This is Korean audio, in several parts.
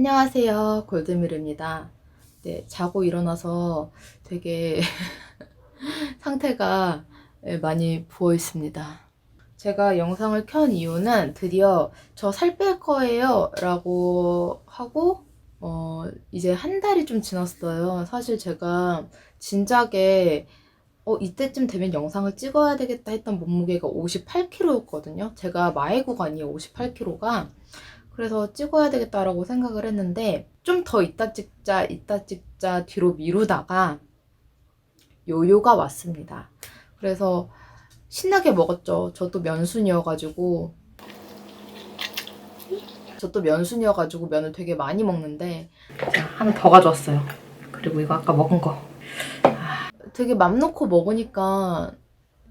안녕하세요. 골드미르입니다. 네, 자고 일어나서 되게 상태가 예, 많이 부어 있습니다. 제가 영상을 켠 이유는 드디어 저 살 뺄 거예요 라고 하고 어, 이제 한 달이 좀 지났어요. 사실 제가 진작에 어, 이때쯤 되면 영상을 찍어야 되겠다 했던 몸무게가 58kg였거든요. 제가 마의 구간이에요, 58kg가. 그래서 찍어야 되겠다라고 생각을 했는데, 좀 더 이따 찍자, 이따 찍자 뒤로 미루다가 요요가 왔습니다. 그래서 신나게 먹었죠. 저도 면순이어가지고. 저도 면순이어가지고 면을 되게 많이 먹는데, 자, 하나 더 가져왔어요. 그리고 이거 아까 먹은 거. 되게 맘 놓고 먹으니까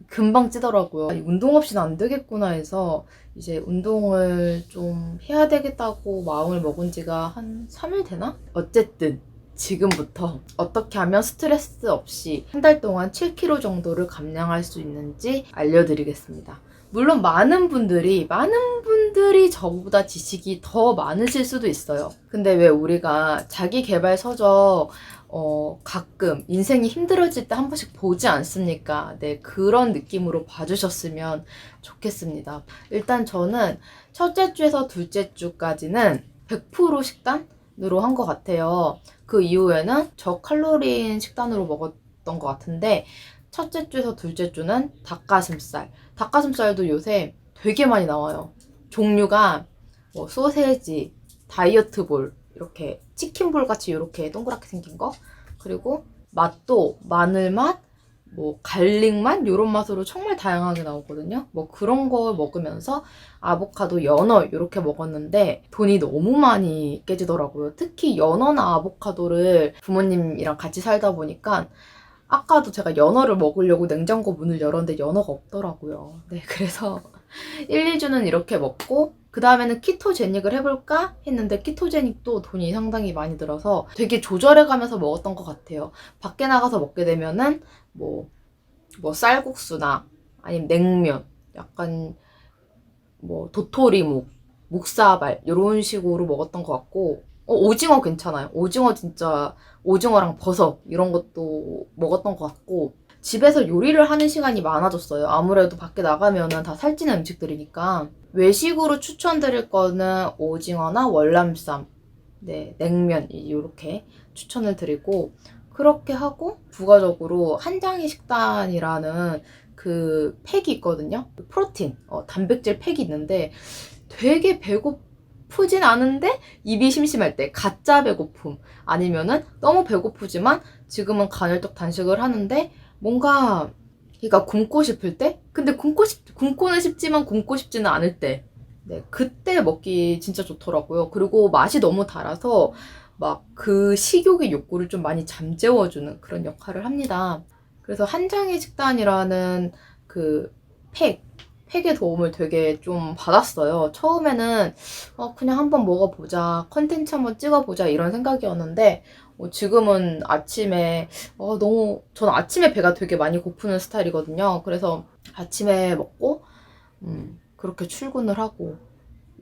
금방 찌더라고요. 아니, 운동 없이는 안 되겠구나 해서 이제 운동을 좀 해야 되겠다고 마음을 먹은 지가 한 3일 되나? 어쨌든 지금부터 어떻게 하면 스트레스 없이 한 달 동안 7kg 정도를 감량할 수 있는지 알려드리겠습니다. 물론 많은 분들이, 많은 분 들이 저보다 지식이 더 많으실 수도 있어요. 근데 왜 우리가 자기 개발 서적 어, 가끔 인생이 힘들어질 때 한 번씩 보지 않습니까? 네, 그런 느낌으로 봐주셨으면 좋겠습니다. 일단 저는 첫째 주에서 둘째 주까지는 100% 식단으로 한 것 같아요. 그 이후에는 저칼로리인 식단으로 먹었던 것 같은데, 첫째 주에서 둘째 주는 닭가슴살. 닭가슴살도 요새 되게 많이 나와요. 종류가 뭐 소세지, 다이어트 볼, 이렇게 치킨 볼 같이 이렇게 동그랗게 생긴 거 그리고 맛도 마늘 맛, 뭐 갈릭 맛 이런 맛으로 정말 다양하게 나오거든요. 뭐 그런 거 먹으면서 아보카도, 연어 이렇게 먹었는데 돈이 너무 많이 깨지더라고요. 특히 연어나 아보카도를 부모님이랑 같이 살다 보니까 아까도 제가 연어를 먹으려고 냉장고 문을 열었는데 연어가 없더라고요. 네, 그래서 1, 2주는 이렇게 먹고 그 다음에는 키토제닉을 해볼까 했는데 키토제닉도 돈이 상당히 많이 들어서 되게 조절해가면서 먹었던 것 같아요. 밖에 나가서 먹게 되면은 뭐, 뭐 쌀국수나 아니면 냉면, 약간 뭐 도토리묵, 묵사발 이런 식으로 먹었던 것 같고 어, 오징어 괜찮아요. 오징어 진짜 오징어랑 버섯 이런 것도 먹었던 것 같고 집에서 요리를 하는 시간이 많아졌어요. 아무래도 밖에 나가면은 다 살찌는 음식들이니까 외식으로 추천드릴 거는 오징어나 월남쌈, 네 냉면 이렇게 추천을 드리고 그렇게 하고 부가적으로 한장의 식단이라는 그 팩이 있거든요. 프로틴, 어, 단백질 팩이 있는데 되게 배고프진 않은데 입이 심심할 때 가짜 배고픔 아니면은 너무 배고프지만 지금은 간헐적 단식을 하는데 뭔가 그러니까 굶고 싶을 때 근데 굶고 싶 굶고는 싶지만 굶고 싶지는 않을 때 네, 그때 먹기 진짜 좋더라고요. 그리고 맛이 너무 달아서 막 그 식욕의 욕구를 좀 많이 잠재워주는 그런 역할을 합니다. 그래서 한 장의 식단이라는 그 팩, 팩의 도움을 되게 좀 받았어요. 처음에는 어, 그냥 한번 먹어보자, 컨텐츠 한번 찍어보자 이런 생각이었는데 어, 지금은 아침에 어, 너무 저는 아침에 배가 되게 많이 고프는 스타일이거든요. 그래서 아침에 먹고 음, 그렇게 출근을 하고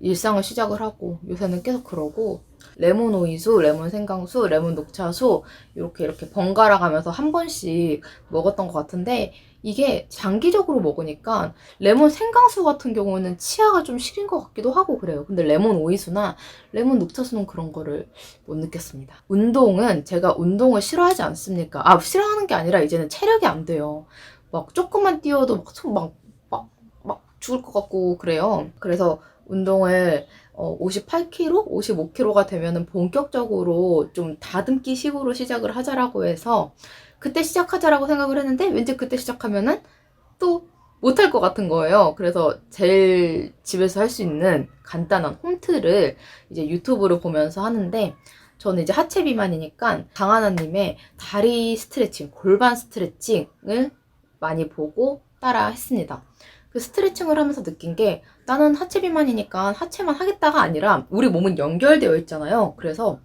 일상을 시작을 하고 요새는 계속 그러고 레몬 오이수, 레몬 생강수, 레몬 녹차수 이렇게 이렇게 번갈아 가면서 한 번씩 먹었던 것 같은데 이게 장기적으로 먹으니까 레몬 생강수 같은 경우는 치아가 좀 시린 것 같기도 하고 그래요. 근데 레몬 오이수나 레몬 녹차수는 그런 거를 못 느꼈습니다. 운동은 제가 운동을 싫어하지 않습니까? 아, 싫어하는 게 아니라 이제는 체력이 안 돼요. 막 조금만 뛰어도 막, 막, 막, 막 죽을 것 같고 그래요. 그래서 운동을 어, 58kg, 55kg가 되면은 본격적으로 좀 다듬기 식으로 시작을 하자라고 해서 그때 시작하자라고 생각을 했는데 왠지 그때 시작하면은 또 못할 것 같은 거예요. 그래서 제일 집에서 할 수 있는 간단한 홈트를 이제 유튜브를 보면서 하는데 저는 이제 하체 비만이니까 강하나님의 다리 스트레칭, 골반 스트레칭을 많이 보고 따라 했습니다. 그 스트레칭을 하면서 느낀 게 나는 하체 비만이니까 하체만 하겠다가 아니라 우리 몸은 연결되어 있잖아요. 그래서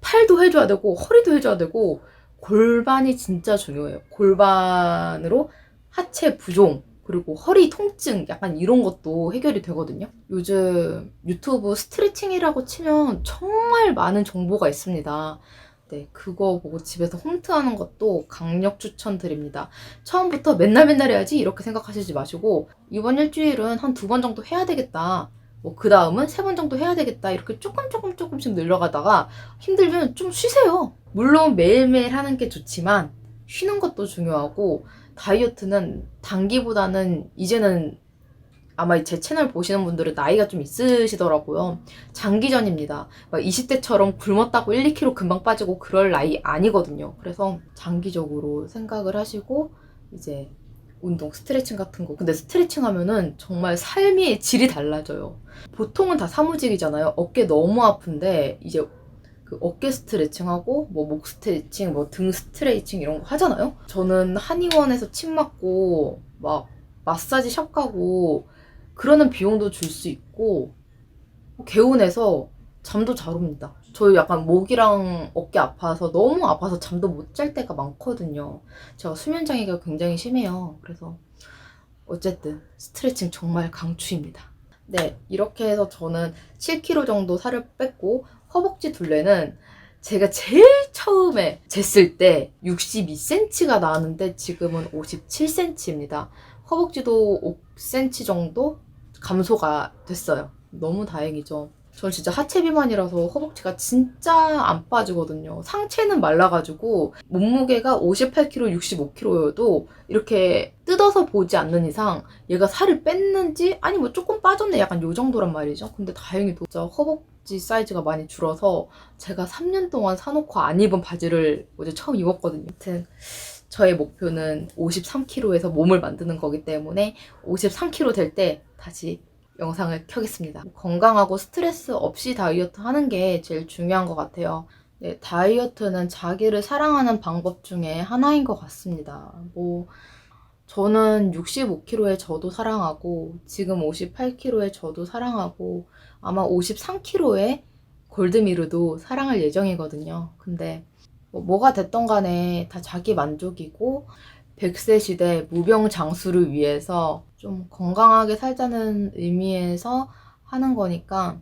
팔도 해줘야 되고 허리도 해줘야 되고 골반이 진짜 중요해요. 골반으로 하체 부종, 그리고 허리 통증 약간 이런 것도 해결이 되거든요. 요즘 유튜브 스트레칭이라고 치면 정말 많은 정보가 있습니다. 네, 그거 보고 집에서 홈트 하는 것도 강력 추천드립니다. 처음부터 맨날 맨날 해야지 이렇게 생각하시지 마시고 이번 일주일은 한 두 번 정도 해야 되겠다. 뭐 그 다음은 세 번 정도 해야 되겠다. 이렇게 조금 조금 조금씩 늘려가다가 힘들면 좀 쉬세요. 물론 매일매일 하는 게 좋지만 쉬는 것도 중요하고 다이어트는 단기보다는 이제는 아마 제 채널 보시는 분들은 나이가 좀 있으시더라고요. 장기전입니다. 막 20대처럼 굶었다고 1, 2kg 금방 빠지고 그럴 나이 아니거든요. 그래서 장기적으로 생각을 하시고 이제 운동, 스트레칭 같은 거. 근데 스트레칭 하면은 정말 삶의 질이 달라져요. 보통은 다 사무직이잖아요. 어깨 너무 아픈데 이제 그 어깨 스트레칭하고 뭐 목 스트레칭, 뭐 등 스트레칭 이런 거 하잖아요. 저는 한의원에서 침 맞고 막 마사지 샵 가고 그러는 비용도 줄 수 있고 개운해서 잠도 잘 옵니다. 저 약간 목이랑 어깨 아파서 너무 아파서 잠도 못 잘 때가 많거든요. 제가 수면 장애가 굉장히 심해요. 그래서 어쨌든 스트레칭 정말 강추입니다. 네, 이렇게 해서 저는 7kg 정도 살을 뺐고 허벅지 둘레는 제가 제일 처음에 쟀을 때 62cm가 나왔는데 지금은 57cm입니다. 허벅지도 5cm 정도 감소가 됐어요. 너무 다행이죠. 전 진짜 하체 비만이라서 허벅지가 진짜 안 빠지거든요. 상체는 말라가지고 몸무게가 58kg, 65kg여도 이렇게 뜯어서 보지 않는 이상 얘가 살을 뺐는지 아니 뭐 조금 빠졌네 약간 요 정도란 말이죠. 근데 다행히도 진짜 허벅지 사이즈가 많이 줄어서 제가 3년 동안 사놓고 안 입은 바지를 어제 처음 입었거든요. 아무튼 저의 목표는 53kg에서 몸을 만드는 거기 때문에 53kg 될 때 다시 영상을 켜겠습니다. 건강하고 스트레스 없이 다이어트 하는 게 제일 중요한 것 같아요. 네, 다이어트는 자기를 사랑하는 방법 중에 하나인 것 같습니다. 뭐, 저는 65kg의 저도 사랑하고, 지금 58kg의 저도 사랑하고, 아마 53kg의 골드미르도 사랑할 예정이거든요. 근데, 뭐, 뭐가 됐던 간에 다 자기 만족이고, 100세 시대 무병장수를 위해서 좀 건강하게 살자는 의미에서 하는 거니까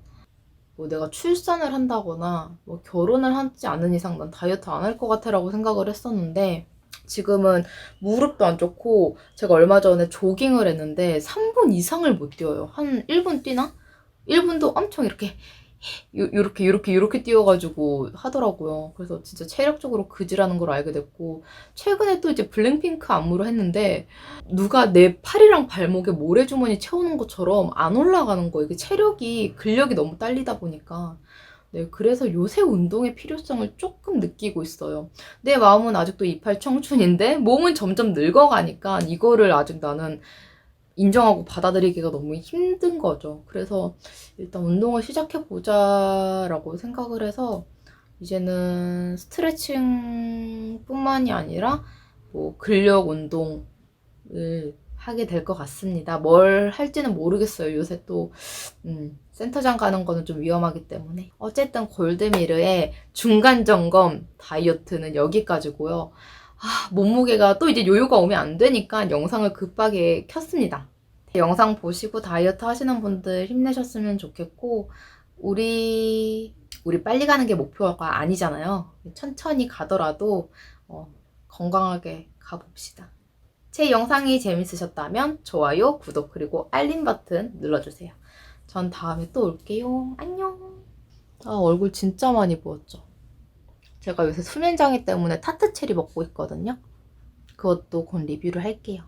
뭐 내가 출산을 한다거나 뭐 결혼을 하지 않는 이상 난 다이어트 안 할 것 같아라고 생각을 했었는데 지금은 무릎도 안 좋고 제가 얼마 전에 조깅을 했는데 3분 이상을 못 뛰어요. 한 1분 뛰나? 1분도 엄청 이렇게 요, 요렇게 요렇게 요렇게 뛰어가지고 하더라고요. 그래서 진짜 체력적으로 그지라는 걸 알게 됐고 최근에 또 이제 블랙핑크 안무를 했는데 누가 내 팔이랑 발목에 모래주머니 채우는 것처럼 안 올라가는 거 이게 체력이 근력이 너무 딸리다 보니까 네 그래서 요새 운동의 필요성을 조금 느끼고 있어요. 내 마음은 아직도 이팔 청춘인데 몸은 점점 늙어가니까 이거를 아직 나는 인정하고 받아들이기가 너무 힘든 거죠. 그래서 일단 운동을 시작해 보자라고 생각을 해서 이제는 스트레칭 뿐만이 아니라 뭐 근력 운동을 하게 될 것 같습니다. 뭘 할지는 모르겠어요. 요새 또 음, 센터장 가는 거는 좀 위험하기 때문에 어쨌든 골드미르의 중간 점검 다이어트는 여기까지고요. 아, 몸무게가 또 이제 요요가 오면 안 되니까 영상을 급하게 켰습니다. 영상 보시고 다이어트 하시는 분들 힘내셨으면 좋겠고, 우리, 우리 빨리 가는 게 목표가 아니잖아요. 천천히 가더라도, 어, 건강하게 가봅시다. 제 영상이 재밌으셨다면 좋아요, 구독, 그리고 알림 버튼 눌러주세요. 전 다음에 또 올게요. 안녕. 아, 얼굴 진짜 많이 부었죠. 제가 요새 수면 장애 때문에 타트 체리 먹고 있거든요. 그것도 곧 리뷰를 할게요.